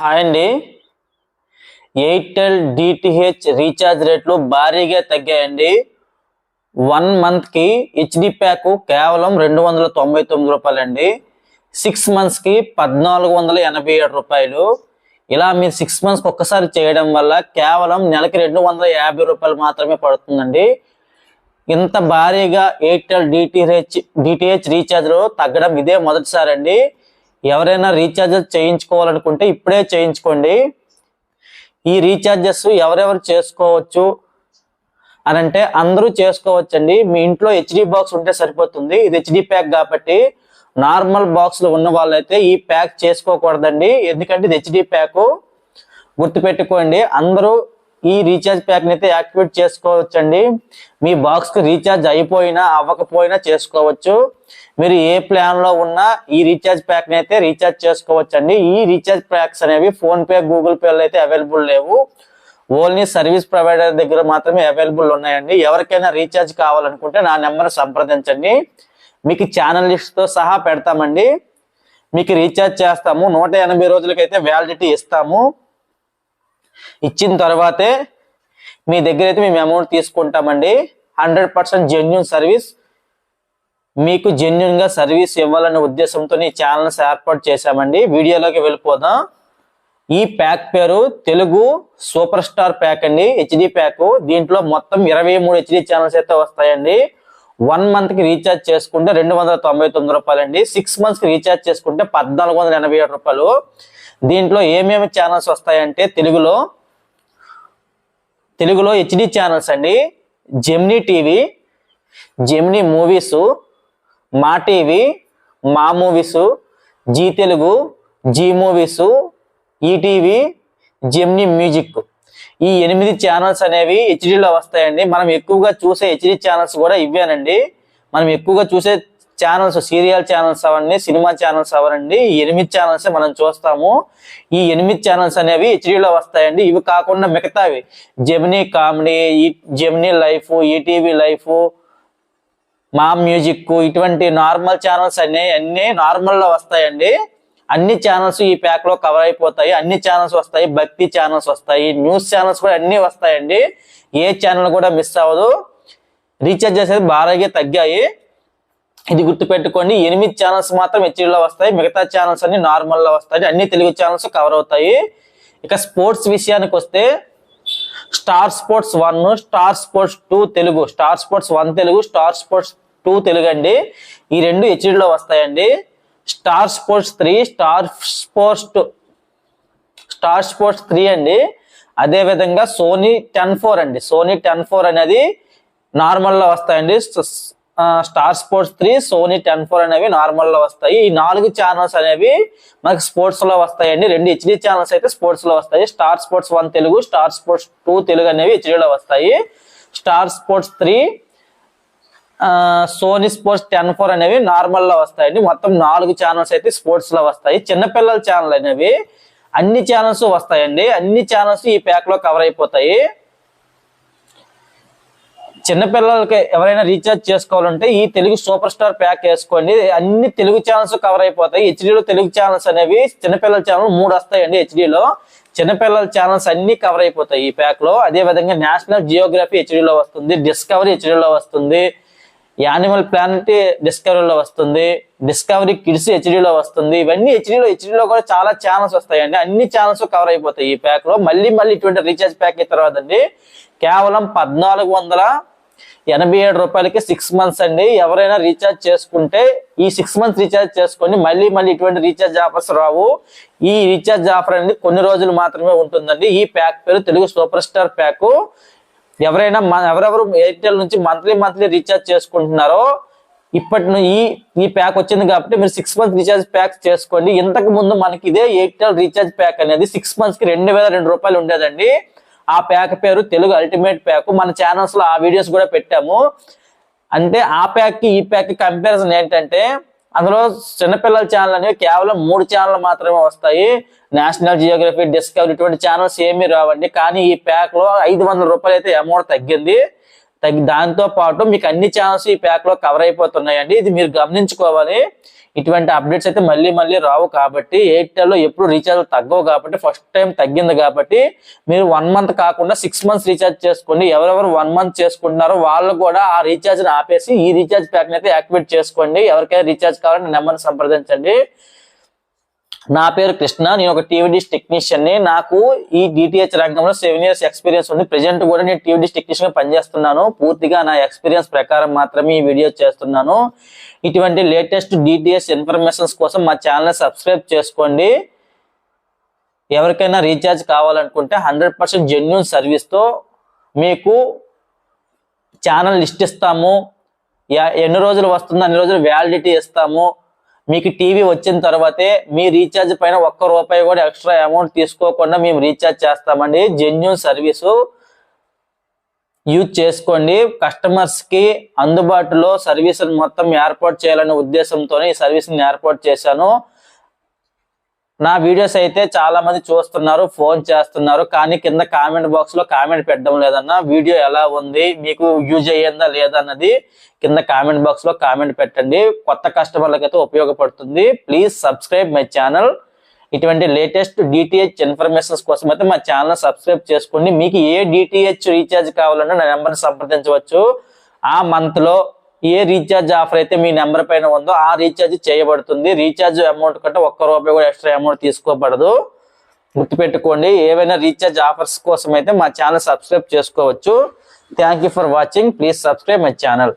Hi అండి. Airtel DTH recharge రేట్లు భారీగా తగ్గాయండి. వన్ మంత్కి హెచ్డి ప్యాక్ కేవలం రెండు వందల తొంభై తొమ్మిది రూపాయలండి. సిక్స్ మంత్స్కి పద్నాలుగు వందల ఎనభై ఏడు రూపాయలు. ఇలా మీరు సిక్స్ మంత్స్కి ఒక్కసారి చేయడం వల్ల కేవలం నెలకి రెండు వందల యాభై రూపాయలు మాత్రమే పడుతుందండి. ఇంత భారీగా ఎయిర్టెల్ డిటిహెచ్ డిటిహెచ్ రీఛార్జ్లు తగ్గడం ఇదే మొదటిసారి అండి ఎవరైనా రీఛార్జెస్ చేయించుకోవాలనుకుంటే ఇప్పుడే చేయించుకోండి. ఈ రీఛార్జెస్ ఎవరెవరు చేసుకోవచ్చు అని అంటే అందరూ చేసుకోవచ్చండి. మీ ఇంట్లో హెచ్డి బాక్స్ ఉంటే సరిపోతుంది. ఇది హెచ్డి ప్యాక్ కాబట్టి నార్మల్ బాక్స్లో ఉన్న వాళ్ళైతే ఈ ప్యాక్ చేసుకోకూడదండి. ఎందుకంటే ఇది హెచ్డి ప్యాక్ గుర్తుపెట్టుకోండి. అందరూ ఈ రీఛార్జ్ ప్యాక్ని అయితే యాక్టివేట్ చేసుకోవచ్చండి. మీ బాక్స్కి రీఛార్జ్ అయిపోయినా అవ్వకపోయినా చేసుకోవచ్చు. మీరు ఏ ప్లాన్లో ఉన్నా ఈ రీఛార్జ్ ప్యాక్ని అయితే రీఛార్జ్ చేసుకోవచ్చండి. ఈ రీఛార్జ్ ప్యాక్స్ అనేవి ఫోన్పే గూగుల్ పేలో అయితే అవైలబుల్ లేవు. ఓన్లీ సర్వీస్ ప్రొవైడర్ దగ్గర మాత్రమే అవైలబుల్ ఉన్నాయండి. ఎవరికైనా రీఛార్జ్ కావాలనుకుంటే నా నెంబర్ సంప్రదించండి. మీకు ఛానల్ లిస్ట్తో సహా పెడతామండి. మీకు రీఛార్జ్ చేస్తాము. నూట ఎనభై రోజులకైతే వ్యాలిడిటీ ఇస్తాము. ఇచ్చిన తర్వాతే మీ దగ్గర అయితే మేము అమౌంట్ తీసుకుంటామండి. హండ్రెడ్ పర్సెంట్ జెన్యున్ సర్వీస్ మీకు జెన్యున్గా సర్వీస్ ఇవ్వాలనే ఉద్దేశంతో ఈ ఛానల్స్ ఏర్పాటు చేశామండి. వీడియోలోకి వెళ్ళిపోదాం. ఈ ప్యాక్ పేరు తెలుగు సూపర్ స్టార్ ప్యాక్ అండి హెచ్డి ప్యాక్ దీంట్లో మొత్తం ఇరవై మూడు హెచ్డి ఛానల్స్ అయితే వస్తాయండి. వన్ మంత్కి రీఛార్జ్ చేసుకుంటే రెండు వందల తొంభై తొమ్మిది రూపాయలు అండి సిక్స్ మంత్స్కి రీఛార్జ్ చేసుకుంటే పద్నాలుగు వందల ఎనభై ఏడు రూపాయలు. దీంట్లో ఏమేమి ఛానల్స్ వస్తాయంటే తెలుగులో తెలుగులో హెచ్డి ఛానల్స్ అండి. Gemini TV Gemini movies Maa TV Maa movies Zee Telugu Zee movies ETV Gemini music ఈ ఎనిమిది ఛానల్స్ అనేవి హెచ్డీలో వస్తాయండి. మనం ఎక్కువగా చూసే హెచ్డి ఛానల్స్ కూడా ఇవేనండి మనం ఎక్కువగా చూసే ఛానల్స్ సీరియల్ ఛానల్స్ అవన్నీ సినిమా ఛానల్స్ అవ్వండి ఈ ఎనిమిది ఛానల్స్ మనం చూస్తాము. ఈ ఎనిమిది ఛానల్స్ అనేవి హెచ్డీలో వస్తాయండి. ఇవి కాకుండా మిగతావి. Gemini comedy Gemini life ETV life Maa music ఇటువంటి నార్మల్ ఛానల్స్ అన్ని అన్నీ నార్మల్లో వస్తాయండి. అన్ని ఛానల్స్ ఈ ప్యాక్లో కవర్ అయిపోతాయి. అన్ని ఛానల్స్ వస్తాయి. భక్తి ఛానల్స్ వస్తాయి. న్యూస్ ఛానల్స్ కూడా అన్ని వస్తాయండి. ఏ ఛానల్ కూడా మిస్ అవ్వదు. రీఛార్జ్ చేసేది బాగా తగ్గాయి. ఇది గుర్తుపెట్టుకోండి ఎనిమిది ఛానల్స్ మాత్రం హెచ్డీలో వస్తాయి మిగతా ఛానల్స్ అన్ని నార్మల్లో వస్తాయి అన్ని తెలుగు ఛానల్స్ కవర్ అవుతాయి. ఇక స్పోర్ట్స్ విషయానికి వస్తే Star Sports one Star Sports two Telugu Star Sports one Telugu Star Sports two Telugu అండి ఈ రెండు హెచ్డీలో వస్తాయండి. Star Sports three Star Sports two Star Sports three అండి. అదే విధంగా సోనీ టెన్ ఫోర్ అండి. సోనీ టెన్ ఫోర్ అనేది నార్మల్లో వస్తాయండి. Star Sports three Sony Ten four అనేవి నార్మల్లో వస్తాయి. ఈ నాలుగు ఛానల్స్ అనేవి మనకి స్పోర్ట్స్లో వస్తాయండి. రెండు హెచ్డి ఛానల్స్ అయితే స్పోర్ట్స్లో వస్తాయి. Star Sports one Telugu Star Sports two Telugu అనేవి HD వస్తాయి. Star Sports three Sony Sports Ten four అనేవి నార్మల్లో వస్తాయండి. మొత్తం నాలుగు ఛానల్స్ అయితే స్పోర్ట్స్లో వస్తాయి. చిన్నపిల్లల ఛానల్ అనేవి అన్ని ఛానల్స్ వస్తాయండి. అన్ని ఛానల్స్ ఈ ప్యాక్లో కవర్ అయిపోతాయి. చిన్నపిల్లలకి ఎవరైనా రీఛార్జ్ చేసుకోవాలంటే ఈ తెలుగు సూపర్ స్టార్ ప్యాక్ వేసుకోండి. అన్ని తెలుగు ఛానల్స్ కవర్ అయిపోతాయి. హెచ్డీలో తెలుగు ఛానల్స్ అనేవి చిన్నపిల్లల ఛానల్ మూడు వస్తాయండి హెచ్డీలో చిన్నపిల్లల ఛానల్స్ అన్ని కవర్ అయిపోతాయి ఈ ప్యాక్లో. అదే విధంగా నేషనల్ జియోగ్రఫీ హెచ్డీలో వస్తుంది. డిస్కవరీ హెచ్డీలో వస్తుంది. యానిమల్ ప్లానెట్ డిస్కవరీలో వస్తుంది. డిస్కవరీ కిడ్స్ హెచ్డీలో వస్తుంది. ఇవన్నీ హెచ్డీలో హెచ్డీలో కూడా చాలా ఛానల్స్ వస్తాయండి. అన్ని ఛానల్స్ కవర్ అయిపోతాయి ఈ ప్యాక్లో. మళ్ళీ మళ్ళీ ఇటువంటి రీఛార్జ్ ప్యాక్ తర్వాత అండి. కేవలం పద్నాలుగు వందల ఎనభై ఏడు రూపాయలకి సిక్స్ మంత్స్ అండి. ఎవరైనా రీఛార్జ్ చేసుకుంటే ఈ సిక్స్ మంత్స్ రీఛార్జ్ చేసుకొని మళ్ళీ మళ్ళీ ఇటువంటి రీఛార్జ్ ఆఫర్స్ రావు. ఈ రీఛార్జ్ ఆఫర్ అనేది కొన్ని రోజులు మాత్రమే ఉంటుందండి. ఈ ప్యాక్ పేరు తెలుగు సూపర్ స్టార్ ప్యాక్ ఎవరైనా మన- ఎవరెవరు ఎయిర్టెల్ నుంచి మంత్లీ మంత్లీ రీఛార్జ్ చేసుకుంటున్నారో ఇప్పటి నుంచి ఈ ఈ ప్యాక్ వచ్చింది కాబట్టి మీరు సిక్స్ మంత్స్ రీఛార్జ్ ప్యాక్ చేసుకోండి. ఇంతకు ముందు మనకి ఇదే ఎయిర్టెల్ రీఛార్జ్ ప్యాక్ అనేది సిక్స్ మంత్స్కి రెండు వేల రెండు రూపాయలు ఉండేదండి. ఆ ప్యాక్ పేరు తెలుగు అల్టిమేట్ ప్యాక్. మన ఛానల్స్లో ఆ వీడియోస్ కూడా పెట్టాము. అంటే ఆ ప్యాక్కి ఈ ప్యాక్కి కంపారిజన్ ఏంటంటే అందులో చిన్నపిల్లల ఛానల్ అనేవి కేవలం మూడు ఛానల్ మాత్రమే వస్తాయి. నేషనల్ జియోగ్రఫీ డిస్కవరీ ఇటువంటి ఛానల్స్ ఏమీ రావండి. కానీ ఈ ప్యాక్లో ఐదు వందల రూపాయలు అయితే అమౌంట్ తగ్గింది. తగ్గి దాంతో పాటు మీకు అన్ని ఛానల్స్ ఈ ప్యాక్లో కవర్ అయిపోతున్నాయండి. ఇది మీరు గమనించుకోవాలి. ఇటువంటి అప్డేట్స్ అయితే మళ్ళీ మళ్ళీ రావు కాబట్టి ఎయిర్టెల్లో ఎప్పుడు రీఛార్జ్ తగ్గవు కాబట్టి ఫస్ట్ టైం తగ్గింది కాబట్టి మీరు వన్ మంత్ కాకుండా సిక్స్ మంత్స్ రీఛార్జ్ చేసుకోండి. ఎవరెవరు వన్ మంత్ చేసుకుంటున్నారో వాళ్ళు కూడా ఆ రీఛార్జ్ ఆపేసి ఈ రీఛార్జ్ ప్యాక్ అయితే యాక్టివేట్ చేసుకోండి. ఎవరికైనా రీఛార్జ్ కావాలంటే నెంబర్ని సంప్రదించండి. నా పేరు కృష్ణ నేను ఒక టీవీ డిష్ టెక్నీషియన్ని. నాకు ఈ డిటిహెచ్ రంగంలో సెవెన్ ఇయర్స్ ఎక్స్పీరియన్స్ ఉంది. ప్రెజెంట్ కూడా నేను టీవీ డిష్ టెక్నీషియన్గా పనిచేస్తున్నాను. పూర్తిగా నా ఎక్స్పీరియన్స్ ప్రకారం మాత్రమే ఈ వీడియో చేస్తున్నాను. ఇటువంటి లేటెస్ట్ డిటిహెచ్ ఇన్ఫర్మేషన్స్ కోసం మా ఛానల్ సబ్స్క్రైబ్ చేసుకోండి. ఎవరికైనా రీఛార్జ్ కావాలనుకుంటే హండ్రెడ్ పర్సెంట్ జెన్యున్ సర్వీస్తో మీకు ఛానల్ లిస్ట్ ఇస్తాము. యా- ఎన్ని రోజులు వస్తుందో అన్ని రోజులు వ్యాలిడిటీ ఇస్తాము. మీకు టీవీ వచ్చిన తర్వాతే మీ రీఛార్జ్ పైన ఒక్క రూపాయి కూడా ఎక్స్ట్రా అమౌంట్ తీసుకోకుండా మేము రీఛార్జ్ చేస్తామండి. జెన్యున్ సర్వీసు యూజ్ చేసుకోండి. కస్టమర్స్కి అందుబాటులో సర్వీస్ మొత్తం ఏర్పాటు చేయాలనే ఉద్దేశంతో ఈ సర్వీస్ని ఏర్పాటు చేశాను. నా వీడియోస్ అయితే చాలా మంది చూస్తున్నారు ఫోన్ చేస్తున్నారు కానీ కింద కామెంట్ బాక్స్లో కామెంట్ పెట్టడం లేదన్న వీడియో ఎలా ఉంది మీకు యూజ్ అయ్యిందా లేదా అన్నది కింద కామెంట్ బాక్స్లో కామెంట్ పెట్టండి. కొత్త కస్టమర్లకు అయితే ఉపయోగపడుతుంది. ప్లీజ్ సబ్స్క్రైబ్ మై ఛానల్ ఇటువంటి లేటెస్ట్ డిటిహెచ్ ఇన్ఫర్మేషన్స్ కోసం అయితే మా ఛానల్ సబ్స్క్రైబ్ చేసుకోండి. మీకు ఏ డిటిహెచ్ రీఛార్జ్ కావాలన్నా నా నెంబర్ సంప్రదించవచ్చు. ఆ మంత్లో ఏ రీఛార్జ్ ఆఫర్ అయితే మీ నెంబర్ పైన ఉందో ఆ రీఛార్జ్ చేయబడుతుంది. రీఛార్జ్ అమౌంట్ కంటే ఒక్క రూపాయి కూడా ఎక్స్ట్రా అమౌంట్ తీసుకోబడదు. గుర్తుపెట్టుకోండి ఏవైనా రీఛార్జ్ ఆఫర్స్ కోసం అయితే మా ఛానల్ సబ్స్క్రైబ్ చేసుకోవచ్చు. Thank you for watching please subscribe my channel